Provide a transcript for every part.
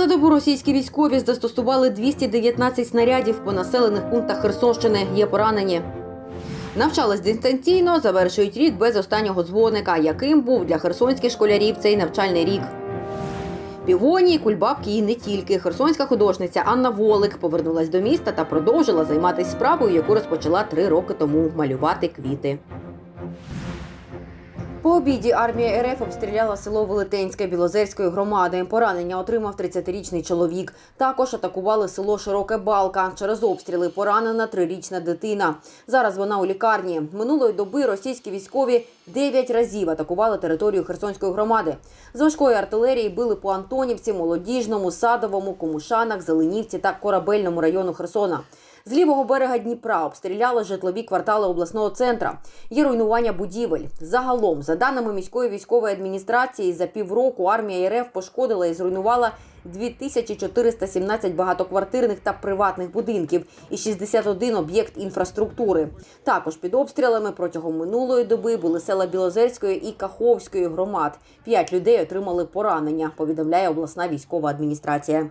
За добу російські військові застосували 219 снарядів по населених пунктах Херсонщини. Є поранені. Навчались дистанційно, завершують рік без останнього дзвоника, яким був для херсонських школярів цей навчальний рік. Півоні, кульбабки і не тільки. Херсонська художниця Анна Волик повернулась до міста та продовжила займатися справою, яку розпочала три роки тому малювати квіти. По обіді армія РФ обстріляла село Велетенське Білозерської громади. Поранення отримав 30-річний чоловік. Також атакували село Широке Балка. Через обстріли поранена трирічна дитина. Зараз вона у лікарні. Минулої доби російські військові 9 разів атакували територію Херсонської громади. З важкої артилерії били по Антонівці, Молодіжному, Садовому, Комушанах, Зеленівці та Корабельному району Херсона. З лівого берега Дніпра обстріляли житлові квартали обласного центра. Є руйнування будівель. Загалом, за даними міської військової адміністрації, за півроку армія РФ пошкодила і зруйнувала 2417 багатоквартирних та приватних будинків і 61 об'єкт інфраструктури. Також під обстрілами протягом минулої доби були села Білозерської і Каховської громад. П'ять людей отримали поранення. Повідомляє обласна військова адміністрація.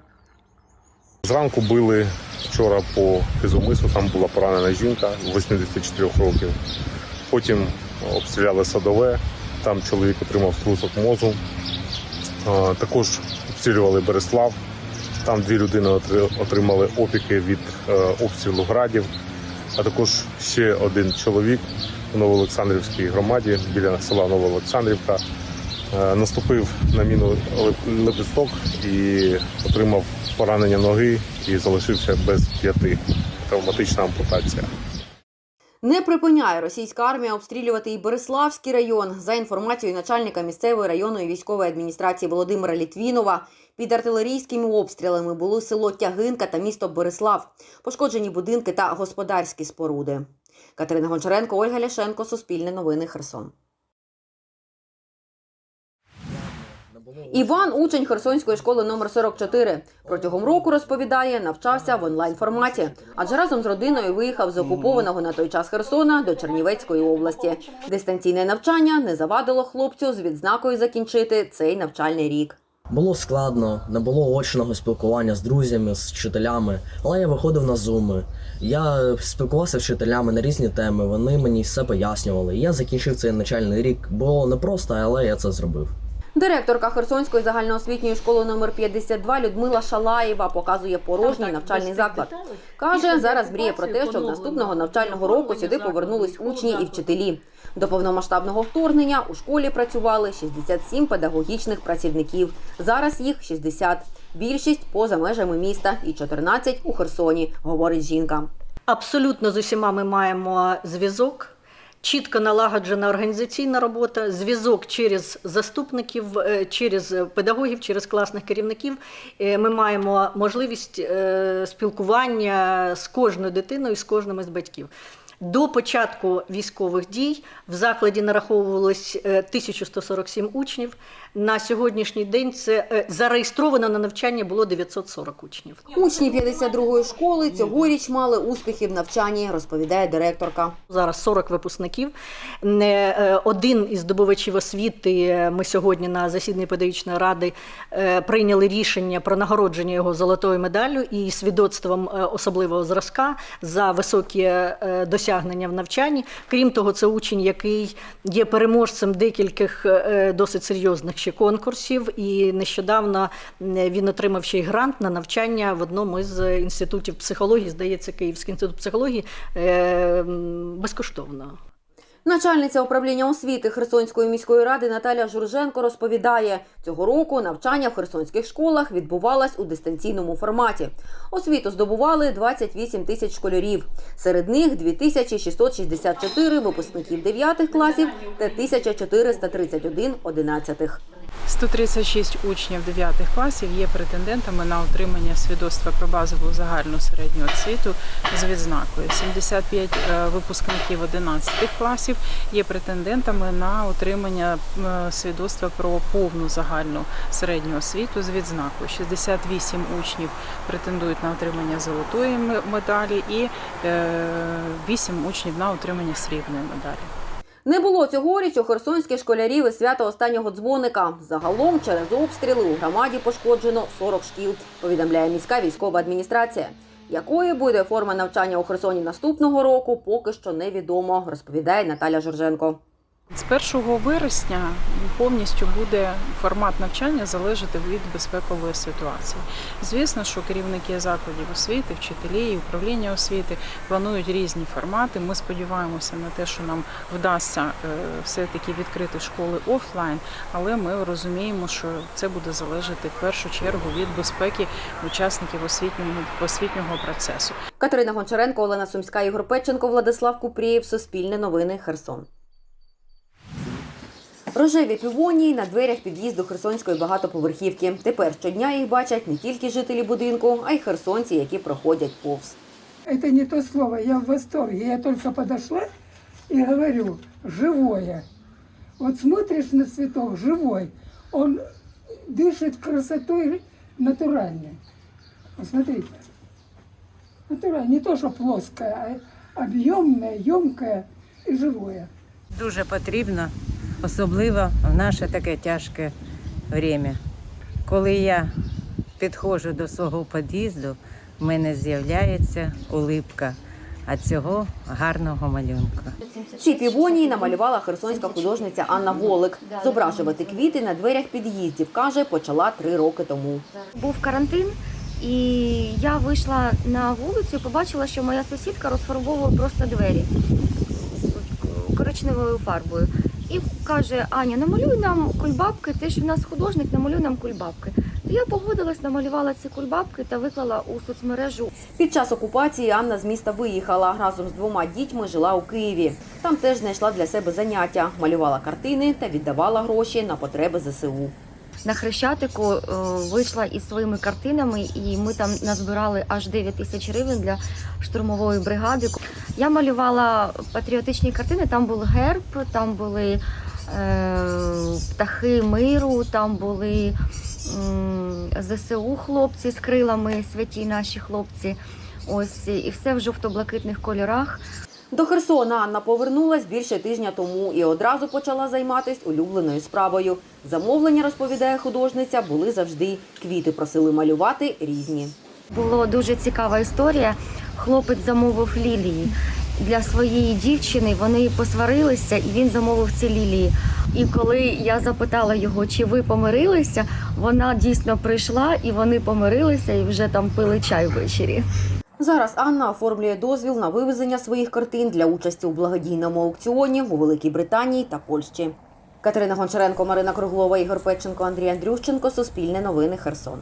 Зранку били вчора по Кизумису, там була поранена жінка 84 років. Потім обстріляли садове, там чоловік отримав струсок мозу. Також обстрілювали Береслав. Там дві людини отримали опіки від е, обстрілу градів. А також ще один чоловік у Новоолександрівській громаді біля села Новоолександрівка е, наступив на міну леп- лепесток і отримав поранення ноги і залишився без п'яти. Травматична ампутація. Не припиняє російська армія обстрілювати і Береславський район. За інформацією начальника місцевої районної військової адміністрації Володимира Літвінова, під артилерійськими обстрілами були село Тягинка та місто Береслав, пошкоджені будинки та господарські споруди. Катерина Гончаренко, Ольга Ляшенко, Суспільне новини, Херсон. Іван учень Херсонської школи номер 44. Протягом року розповідає, навчався в онлайн форматі, адже разом з родиною виїхав з окупованого на той час Херсона до Чернівецької області. Дистанційне навчання не завадило хлопцю з відзнакою закінчити цей навчальний рік. Було складно, не було очного спілкування з друзями, з вчителями, але я виходив на зуми. Я спілкувався з вчителями на різні теми, вони мені все пояснювали. Я закінчив цей навчальний рік. Було непросто, але я це зробив. Директорка Херсонської загальноосвітньої школи номер 52 Людмила Шалаєва показує порожній навчальний заклад. Каже, зараз мріє про те, щоб наступного навчального року сюди повернулись учні і вчителі. До повномасштабного вторгнення у школі працювали 67 педагогічних працівників. Зараз їх 60. Більшість поза межами міста і 14 у Херсоні, говорить жінка. Абсолютно з усіма ми маємо зв'язок. Чітко налагоджена організаційна робота, зв'язок через заступників, е, через педагогів, через класних керівників. Е, Ми маємо можливість е, спілкування з кожною дитиною, з кожним із батьків. До початку військових дій в закладі нараховувалось е, 1147 учнів. На сьогоднішній день це е, зареєстровано на навчання було 940 учнів. Учні 52-ї школи цьогоріч мали успіхи в навчанні, розповідає директорка. Зараз 40 випускників. Не, е, Один із здобувачів освіти. е, Ми сьогодні на засіданні педагогічної ради прийняли рішення про нагородження його золотою медаллю і свідоцтвом особливого зразка за високі досягнення в навчанні. Крім того, це учень, який є переможцем декількох досить серйозних ще конкурсів. І нещодавно він отримав ще й грант на навчання в одному із інститутів психології, здається, Київський інститут психології е, безкоштовно. Начальниця управління освіти Херсонської міської ради Наталя Журженко розповідає, цього року навчання в херсонських школах відбувалось у дистанційному форматі. Освіту здобували 28 тисяч школярів. Серед них 2664 випускників 9 класів та 1431 11. 136 учнів 9 класів є претендентами на отримання свідоцтва про базову загальну середню освіту з відзнакою. 75 е, випускників 11 класів є претендентами на отримання е, свідоцтва про повну загальну середню освіту з відзнакою. 68 учнів претендують на отримання золотої медалі і 8 учнів на отримання срібної медалі. Не було цьогоріч у херсонських школярів і свята останнього дзвоника. Загалом через обстріли у громаді пошкоджено 40 шкіл, повідомляє міська військова адміністрація. Якою буде форма навчання у Херсоні наступного року, поки що невідомо, розповідає Наталя Журженко. З 1 вересня повністю буде формат навчання залежати від безпекової ситуації. Звісно, що керівники закладів освіти, вчителі і управління освіти планують різні формати. Ми сподіваємося на те, що нам вдасться е, все-таки відкрити школи офлайн, але ми розуміємо, що це буде залежати в першу чергу від безпеки учасників освітнього освітнього процесу. Катерина Гончаренко, Олена Сумська, Ігор Петченко, Владислав Купрієв, Суспільне новини, Херсон. Рожеві півонії на дверях під'їзду Херсонської багатоповерхівки. Тепер щодня їх бачать не тільки жителі будинку, а й херсонці, які проходять повз. Это не то слово, я в восторге. Я только подошла и говорю, живое. Вот смотришь на цветок, живой. Он дышит красотой натуральной. Посмотрите. Натуральное, не то, что плоское, а объемное, емкое и живое. Дуже потрібно, особливо в наше таке тяжке время. Коли я підходжу до свого під'їзду, в мене з'являється улипка від цього гарного малюнка. Ці півонії намалювала херсонська художниця Анна Волик. Зображувати квіти на дверях під'їздів, каже, почала три роки тому. Був карантин, і я вийшла на вулицю і побачила, що моя сусідка розфарбовує просто двері коричневою фарбою. І каже: Аня, намалюй нам кульбабки, ти ж в нас художник, намалюй нам кульбабки. Я погодилась, намалювала ці кульбабки та виклала у соцмережу Під час окупації Анна з міста виїхала. Разом з двома дітьми жила у Києві. Там теж знайшла для себе заняття, малювала картини та віддавала гроші на потреби ЗСУ. На Хрещатику е, вийшла із своїми картинами, і ми там назбирали аж 9 тисяч гривень для штурмової бригади. Я малювала патріотичні картини. Там був герб, там були е, птахи миру, там були м, ЗСУ хлопці з крилами, святі наші хлопці. Ось і все в жовто-блакитних кольорах. До Херсона Анна повернулась більше тижня тому і одразу почала займатися улюбленою справою. Замовлення, розповідає художниця, були завжди. Квіти просили малювати різні. Була дуже цікава історія. Хлопець замовив лілії для своєї дівчини. Вони посварилися, і він замовив ці лілії. І коли я запитала його, чи ви помирилися, вона дійсно прийшла, і вони помирилися, і вже там пили чай ввечері. Зараз Анна оформлює дозвіл на вивезення своїх картин для участі у благодійному аукціоні у Великій Британії та Польщі. Катерина Гончаренко, Марина Круглова, Ігор Петченко, Андрій Андрющенко. Суспільне новини Херсон.